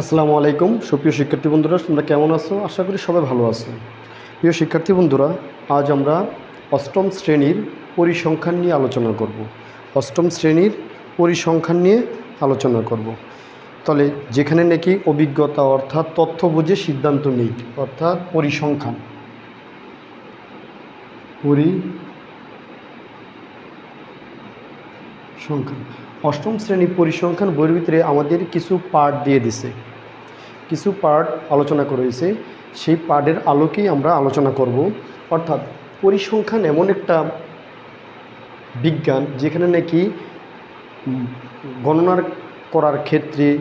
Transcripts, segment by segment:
আসসালামু আলাইকুম। সুপ্রিয় শিক্ষার্থী বন্ধুরা, তোমরা কেমন আছো? আশা করি সবাই ভালো আছো। প্রিয় শিক্ষার্থী বন্ধুরা, আজ আমরা অষ্টম শ্রেণির পরিসংখ্যান নিয়ে আলোচনা করব। অষ্টম শ্রেণির পরিসংখ্যান নিয়ে আলোচনা করব। তাহলে যেখানে নাকি অভিজ্ঞতা অর্থাৎ তথ্য বুঝে সিদ্ধান্ত নেই, অর্থাৎ পরিসংখ্যান। পরি সংখ্যান অষ্টম শ্রেণি পরিসংখ্যান বইয়ের ভিতরে আমাদের কিছু পার্ট দিয়ে দিছে। কিছু পার্ট আলোচনা করেছে। সেই পার্টের আলোকেই আমরা আলোচনা করব। অর্থাৎ পরিসংখ্যান এমন একটা বিজ্ঞান যেখানে নাকি গণনার করার ক্ষেত্রে,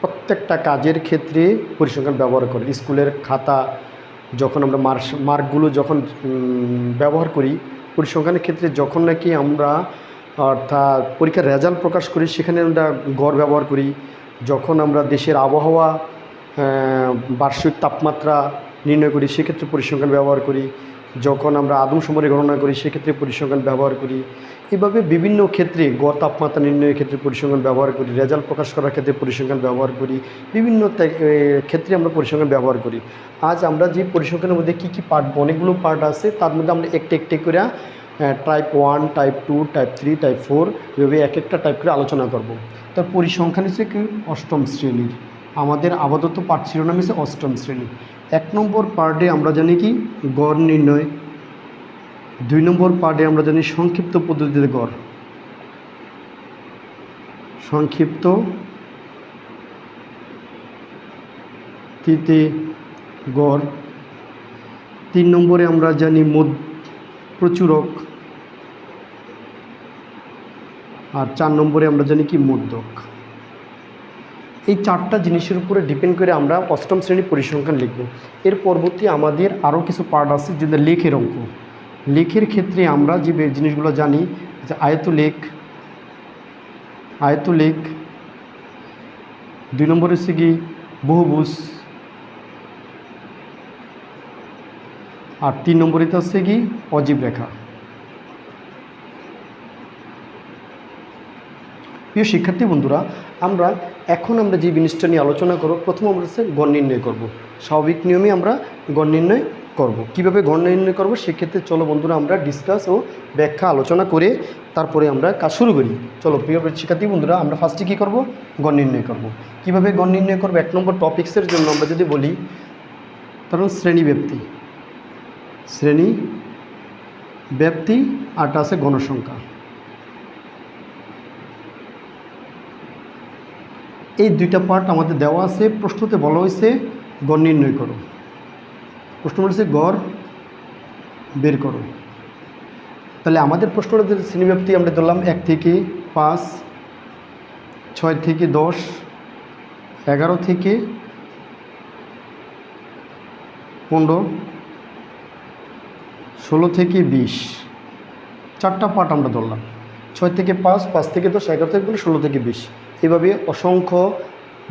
প্রত্যেকটা কাজের ক্ষেত্রে পরিসংখ্যান ব্যবহার করে। স্কুলের খাতা, যখন আমরা মার্কস, মার্কগুলো যখন ব্যবহার করি, পরিসংখ্যানের ক্ষেত্রে যখন নাকি আমরা, অর্থাৎ পরীক্ষার রেজাল্ট প্রকাশ করি, সেখানে আমরা গড় ব্যবহার করি। যখন আমরা দেশের আবহাওয়া বার্ষিক তাপমাত্রা নির্ণয় করি, সেক্ষেত্রে পরিসংখ্যান ব্যবহার করি। যখন আমরা আদমশুমারি গণনা করি, সেক্ষেত্রে পরিসংখ্যান ব্যবহার করি। এভাবে বিভিন্ন ক্ষেত্রে গড় তাপমাত্রা নির্ণয়ের ক্ষেত্রে পরিসংখ্যান ব্যবহার করি, রেজাল্ট প্রকাশ করার ক্ষেত্রে পরিসংখ্যান ব্যবহার করি, বিভিন্ন ক্ষেত্রে আমরা পরিসংখ্যান ব্যবহার করি। আজ আমরা যে পরিসংখ্যানের মধ্যে কী কী পার্ট, অনেকগুলো পার্ট আছে, তার মধ্যে আমরা একটু একটু করে type one type two type three type four এভাবে এক একটা টাইপ করে আলোচনা করব। তার পরিসংখ্যান হচ্ছে কি? অষ্টম শ্রেণির। আমাদের আপাতত পাঠ শিরোনাম হচ্ছে অষ্টম শ্রেণি। এক নম্বর পার্টে আমরা জানি কি? গড় নির্ণয়। দুই নম্বর পার্টে আমরা জানি সংক্ষিপ্ত পদ্ধতিতে গড়। সংক্ষিপ্ত তিতে গড়। তিন নম্বরে আমরা জানি প্রচুরক। আর চার নম্বরে আমরা জানি কি মধ্যক এই চারটা জিনিসের উপরে ডিপেন্ড করে আমরা অষ্টম শ্রেণি পরিসংখ্যান লিখব। এর পরবর্তী আমাদের আরও কিছু পার্ট আছে যেটা লেখের অঙ্ক। লেখের ক্ষেত্রে আমরা যে জিনিসগুলো জানি, যে আয়ত লেখ আয়ত লেখ দুই নম্বর হচ্ছে কি বহুভুজ, আর তিন নম্বরেতে হচ্ছে কি অজীব রেখা। প্রিয় শিক্ষার্থী বন্ধুরা, আমরা এখন আমরা যে জিনিসটা নিয়ে আলোচনা করব, প্রথম আমরা হচ্ছে গণ নির্ণয় করব। স্বাভাবিক নিয়মে আমরা গণ নির্ণয় করব। কীভাবে গণ নির্ণয় করব, সেক্ষেত্রে চলো বন্ধুরা আমরা ডিসকাস ও ব্যাখ্যা আলোচনা করে তারপরে আমরা কাজ শুরু করি। চলো প্রিয় শিক্ষার্থী বন্ধুরা, আমরা ফার্স্টে কী করব? গণ নির্ণয় করব। কীভাবে গণ নির্ণয় করব? এক নম্বর টপিক্সের জন্য আমরা যদি বলি কারণ শ্রেণি ব্যক্তি শ্রেণি ব্যক্তি আরটা আছে গণসংখ্যা এই দুইটা পার্ট আমাদের দেওয়া আছে। প্রশ্নতে বলা হয়েছে, গড় নির্ণয় করো। প্রশ্ন বলেছে গড় বের করো। তাহলে আমাদের প্রশ্নটা শ্রেণীব্যাপ্তি আমরা ধরলাম এক থেকে পাঁচ, ছয় থেকে দশ, এগারো থেকে পনেরো, ষোলো থেকে বিশ। চারটা পার্ট আমরা ধরলাম। ছয় থেকে পাঁচ পাঁচ থেকে দশ, এগারো থেকে ষোলো থেকে বিশ। এভাবে অসংখ্য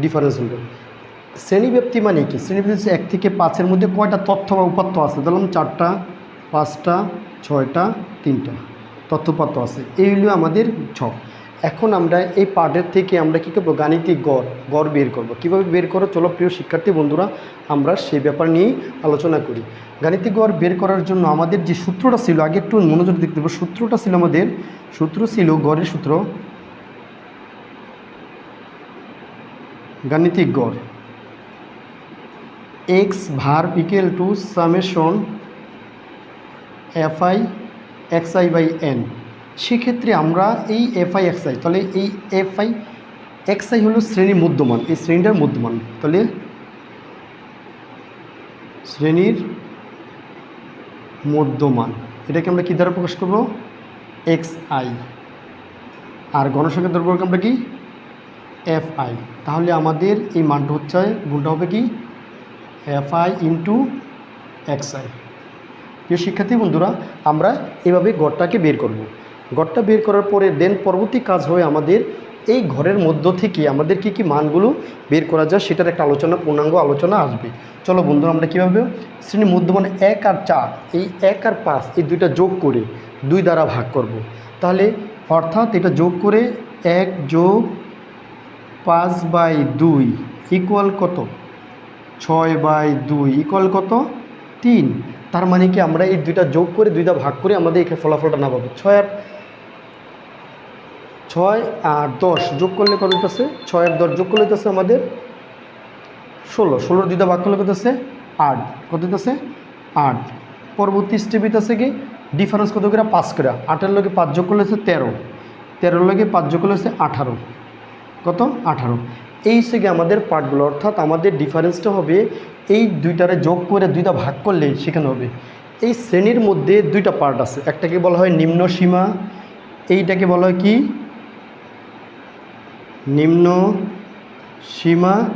ডিফারেন্স হলো। শ্রেণীব্যাপ্তি মানে কি? শ্রেণীব্যাপ্তি এক থেকে পাঁচের মধ্যে কয়টা তথ্য বা উপাত্ত আছে? ধরলাম চারটা, পাঁচটা, ছয়টা, তিনটা তথ্যপাত্র আছে। এই হলো আমাদের ছক। এখন আমরা এই পার্টের থেকে আমরা কী করব? গাণিতিক গড় গড় বের করব। কীভাবে বের করো? চলো প্রিয় শিক্ষার্থী বন্ধুরা, আমরা সেই ব্যাপার নিয়েই আলোচনা করি। গাণিতিক গড় বের করার জন্য আমাদের যে সূত্রটা ছিল, আগে একটু মনোযোগ দেখতে দেবো সূত্রটা ছিল আমাদের, সূত্র ছিল গড়ের সূত্র গাণিতিক গড়। X bar equal to summation F I X I by N সেক্ষেত্রে আমরা এই এফ আই এক্স আই তাহলে এই এফ আই এক্স আই হলো শ্রেণির মধ্যমান, এই শ্রেণীটার মধ্যমান। তাহলে শ্রেণির মধ্যমান, এটাকে আমরা কী দ্বারা প্রকাশ করব? এক্স আই আর গণসংখ্যা দ্রব্যকে আমরা কি এফ আই তাহলে আমাদের এই মানটা হচ্ছে গুণটা হবে কি F I into X I প্রিয় শিক্ষার্থী বন্ধুরা, আমরা এভাবে গড়টাকে বের করব। গড়টা বের করার পরে দেন পরবর্তী কাজ হয় আমাদের এই ঘরের মধ্য থেকে আমাদের কি কি মানগুলো বের করা যায় সেটার একটা আলোচনা, পূর্ণাঙ্গ আলোচনা আসবে চলো বন্ধুরা, আমরা কীভাবে শ্রেণি মধ্যমান এক আর চার, এই এক আর পাঁচ, এই দুইটা যোগ করে দুই দ্বারা ভাগ করব। তাহলে অর্থাৎ এটা যোগ করে এক যোগ পাঁচ বাই দুই ইকুয়াল কত? ছয় বাই দুই ইকুয়াল কত? তিন। তার মানে কি আমরা এই দুইটা যোগ করে, দুইটা ভাগ করে আমাদের এখানে ফলাফলটা না পাবো ছয় আর ছয় আর দশ যোগ করলে কত হইতেছে? ছয় আর দশ যোগ করলে হইতেছে আমাদের ষোলো। ষোলোর দুইটা ভাগ করলে কত হচ্ছে আট। কত হইতেছে? আট। পরবর্তী স্টেপ হইতেছে কি? ডিফারেন্স কত করে পাঁচ করে আটের লগে পাঁচ যোগ করলে হচ্ছে তেরো। তেরোর লগে পাঁচ যোগ করলে হচ্ছে আঠারো। কত? আঠারো। এই থেকে আমাদের পার্টগুলো অর্থাৎ আমাদের ডিফারেন্সটা হবে এই দুইটারে যোগ করে দুইটা ভাগ করলে সেখানে হবে। এই শ্রেণির মধ্যে দুইটা পার্ট আছে। একটাকে বলা হয় নিম্ন সীমা, এইটাকে বলা হয় কি? নিম্ন সীমা,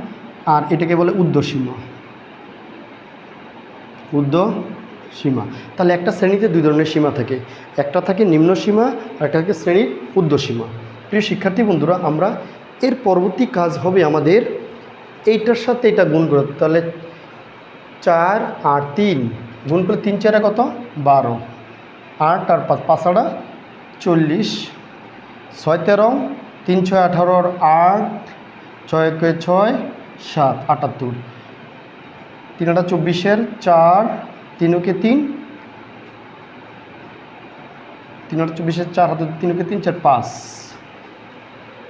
আর এটাকে বলে উর্ধ্ব সীমা। উর্ধ্ব সীমা। তাহলে একটা শ্রেণীতে দুই ধরনের সীমা থাকে। একটা থাকে নিম্ন সীমা, আর একটা থাকে শ্রেণির উর্ধ্ব সীমা। প্রিয় শিক্ষার্থী বন্ধুরা, আমরা এর পরবর্তী কাজ হবে আমাদের এইটার সাথে এটা গুণ করে, তাহলে চার আর তিন, গুণ করলে তিন চারে কত? বারো। আট আর পাঁচ পাঁচাড়া চল্লিশ। ছয় তেরো, তিন ছয় আঠারোর আট, ছয় একে ছয়, সাত, আটাত্তর। তিন আটা চব্বিশের চার তিনকে তিন। তিন আটা চব্বিশের চার, হাতে তিনকে তিন, চার, পাঁচ।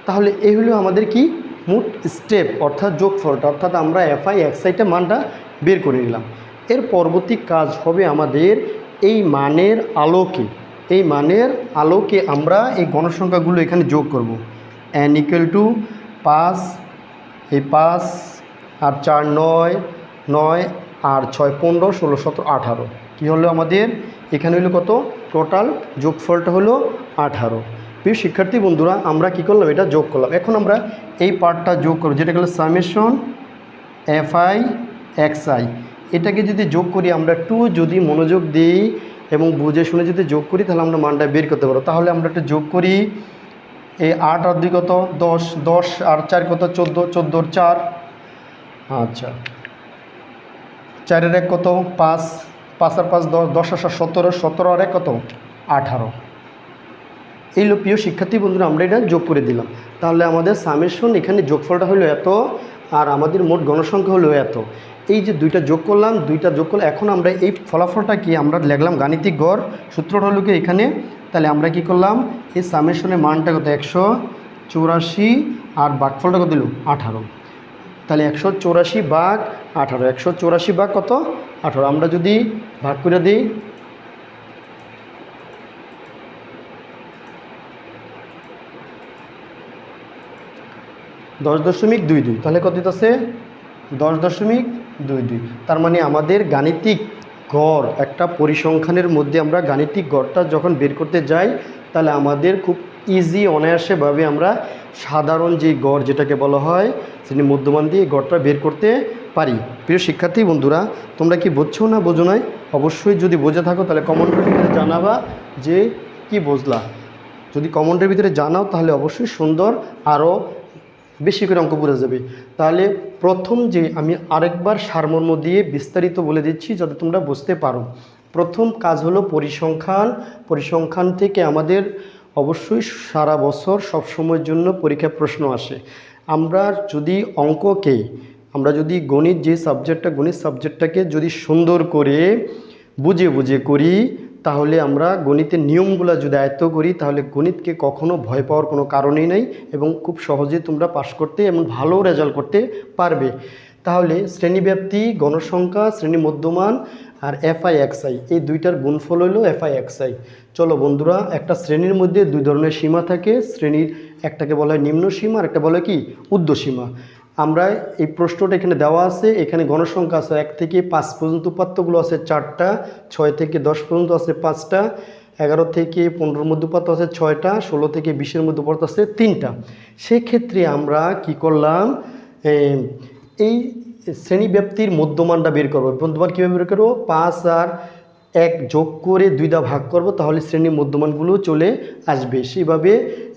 তাহলে এই হলো আমাদের কি? মোট স্টেপ অর্থাৎ যোগফলটা, অর্থাৎ আমরা এফআই এক্সাইটা মানটা বের করে নিলাম। এর পরবর্তী কাজ হবে আমাদের এই মানের আলোকে, এই মানের আলোকে আমরা এই গণসংখ্যাগুলো এখানে যোগ করব। এন ইকুয়াল টু পাঁচ, এই পাঁচ আর চার নয় নয় আর ছয়, পনেরো, ষোলো, সতেরো, আঠারো। কী হলো আমাদের? এখানে হলো কত? টোটাল যোগফলটা হলো আঠারো। প্রিয় শিক্ষার্থী বন্ধুরা, আমরা কি করলাম? এটা যোগ করলাম। এখন আমরা এই পার্টটা যোগ করব যেটা হলো সামেশন এক্স আই এটাকে যদি যোগ করি, আমরা টু যদি মনোযোগ দিই এবং বুঝে শুনে যদি যোগ করি, তাহলে আমরা মানটা বের করতে পারব। তাহলে আমরা একটা যোগ করি। এই আট আর দুই কত? দশ। দশ আর চার কত? চোদ্দ। চোদ্দোর চার। আচ্ছা। চারের এক কত? পাঁচ। পাঁচ আর পাঁচ দশ। দশ আর সাত, সতেরো। সতেরো আর এক কত? আঠারো। এই হলো প্রিয় শিক্ষার্থী বন্ধুরা, আমরা এটা যোগ করে দিলাম। তাহলে আমাদের সামেশন এখানে যোগফলটা হলো এত, আর আমাদের মোট গণসংখ্যা হলো এত। এই যে দুইটা যোগ করলাম, দুইটা যোগ করলাম এখন আমরা এই ফলাফলটা কি, আমরা লিখলাম গাণিতিক গড়, সূত্রটা হলো কি এখানে। তাহলে আমরা কি করলাম, এই সামেশনের মানটা কত, একশো চৌরাশি, আর বাঘফলটা কত দিল, আঠারো। তাহলে একশো চৌরাশি বাঘ আঠারো, একশো চৌরাশি বাঘ কত, আঠারো। আমরা যদি ভাগ করে দিই দশ দশমিক দুই দুই। তাহলে কত দিতেছে? দশ দশমিক দুই দুই। তার মানে আমাদের গাণিতিক গড়, একটা পরিসংখ্যানের মধ্যে আমরা গাণিতিক গড়টা যখন বের করতে যাই, তাহলে আমাদের খুব ইজি অনায়াসেভাবে আমরা সাধারণ যে গড় যেটাকে বলা হয়, সেটি মধ্যমান দিয়ে গড়টা বের করতে পারি। প্রিয় শিক্ষার্থী, বন্ধুরা, তোমরা কি বুঝছ না বোঝো নাই? অবশ্যই যদি বোঝে থাকো, তাহলে কমেন্টের ভিতরে জানাবা যে কি বুঝলা। যদি কমেন্টের ভিতরে জানাও, তাহলে অবশ্যই সুন্দর, আরও বেশি করে অঙ্ক পড়ে যাবে। তাহলে প্রথম যে আমি আরেকবার সারমর্ম দিয়ে বিস্তারিত বলে দিচ্ছি যাতে তোমরা বুঝতে পারো। প্রথম কাজ হলো পরিসংখ্যান। পরিসংখ্যান থেকে আমাদের অবশ্যই সারা বছর সব সময়ের জন্য পরীক্ষা প্রশ্ন আসে। আমরা যদি অঙ্ককে, আমরা যদি গণিত যে সাবজেক্টটা গণিত সাবজেক্টটাকে যদি সুন্দর করে বুঝে বুঝে করি তাহলে আমরা গণিতের নিয়মগুলো যদি আয়ত্ত করি, তাহলে গণিতকে কখনো ভয় পাওয়ার কোনো কারণই নেই এবং খুব সহজে তোমরা পাশ করতে এবং ভালো রেজাল্ট করতে পারবে। তাহলে শ্রেণীব্যাপ্তি, গণসংখ্যা, শ্রেণি মধ্যমান আর এফআই এক্সআই এই দুইটার গুণফল হলো এফআই এক্সআই চলো বন্ধুরা, একটা শ্রেণির মধ্যে দুই ধরনের সীমা থাকে। শ্রেণির একটাকে বলা হয় নিম্ন সীমা আর একটা বলা কি? উর্ধ্ব সীমা। আমরা এই প্রশ্নটা এখানে দেওয়া আছে, এখানে গণসংখ্যা আছে এক থেকে পাঁচ পর্যন্ত উপাত্তগুলো আছে চারটা, ছয় থেকে দশ পর্যন্ত আছে পাঁচটা, এগারো থেকে পনেরোর মধ্যে উপাত্ত আছে ছয়টা, ষোলো থেকে বিশের মধ্যে উপাত্ত আছে তিনটা। সেক্ষেত্রে আমরা কি করলাম এই শ্রেণীব্যাপ্তির মধ্যমানটা বের করব। মধ্যমান কীভাবে বের করব? পাঁচ আর এক যোগ করে দুইটা ভাগ করব, তাহলে শ্রেণির মধ্যমানগুলো চলে আসবে। সেইভাবে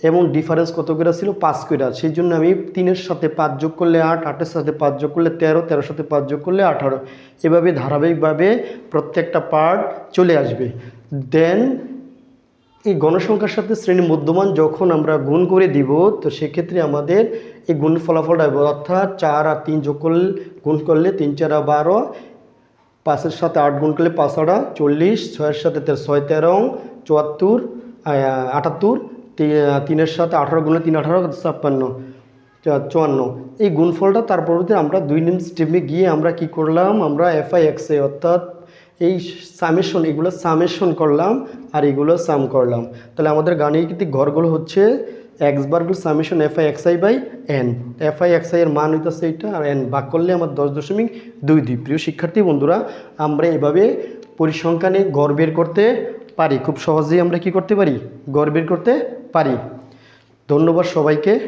এবং ডিফারেন্স কত করে ছিল? পাঁচ করে। সেই জন্য আমি তিনের সাথে পাঁচ যোগ করলে আট, আটের সাথে পাঁচ যোগ করলে তেরো, তেরোর সাথে পাঁচ যোগ করলে আঠারো। এভাবে ধারাবাহিকভাবে প্রত্যেকটা পার্ট চলে আসবে। দেন এই গণসংখ্যার সাথে শ্রেণি মধ্যমান যখন আমরা গুণ করে দিব, তো সেক্ষেত্রে আমাদের এই গুণ ফলাফলটা অর্থাৎ চার আর তিন যোগ করলে, গুণ করলে তিন, চার বারো পাঁচের সাথে আট গুণ করলে পাঁচ চল্লিশ, ছয়ের সাথে ছয় তেরো, চুয়াত্তর আটাত্তর তিনের সাথে আঠারো গুণে তিন আঠারো, ছাপ্পান্ন চুয়ান্ন। এই গুণফলটা তার পরবর্তী আমরা দুই নিম স্টেপে গিয়ে আমরা কি করলাম? আমরা এফআই এক্সে অর্থাৎ এই সামেশন এগুলো সামেশন করলাম আর এগুলো সাম করলাম। তাহলে আমাদের গাণিতিক ঘরগুলো হচ্ছে X বার্গের summation X I by N F F I X I এর মান হইতেছে এইটা আর এন ভাগ করলে আমার দশ দশমিক দুই দুই। প্রিয় শিক্ষার্থী, বন্ধুরা, আমরা এভাবে পরিসংখ্যানে গড় বের করতে পারি। খুব সহজেই আমরা কি করতে পারি? গড় বের করতে পারি। ধন্যবাদ সবাইকে।